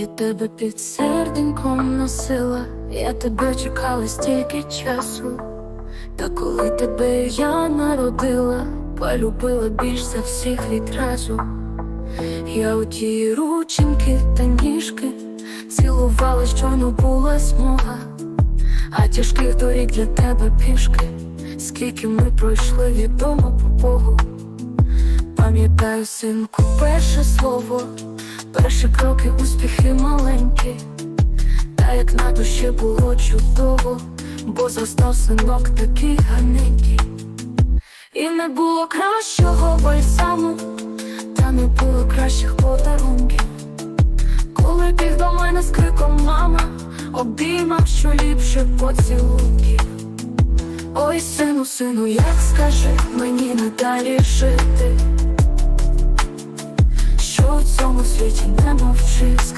Я тебе під серденьком носила, я тебе чекала стільки часу. Та коли тебе я народила, полюбила більш за всіх відразу. Я у ті рученьки та ніжки цілувала, щойно була смуга, а тяжких доріг для тебе пішки, скільки ми пройшли відомо по Богу. Пам'ятаю, синку, перше слово, перші кроки, успіхи маленькі, та як на душі було чудово, бо застав синок такий гарненький. І не було кращого бальзаму, та не було кращих подарунків. Коли біг до мене з криком мама, обіймав, що ліпше поцілунків. Ой, сину, сину, як скажи мені надалі жити, що в цьому світі не мовчи, скажи.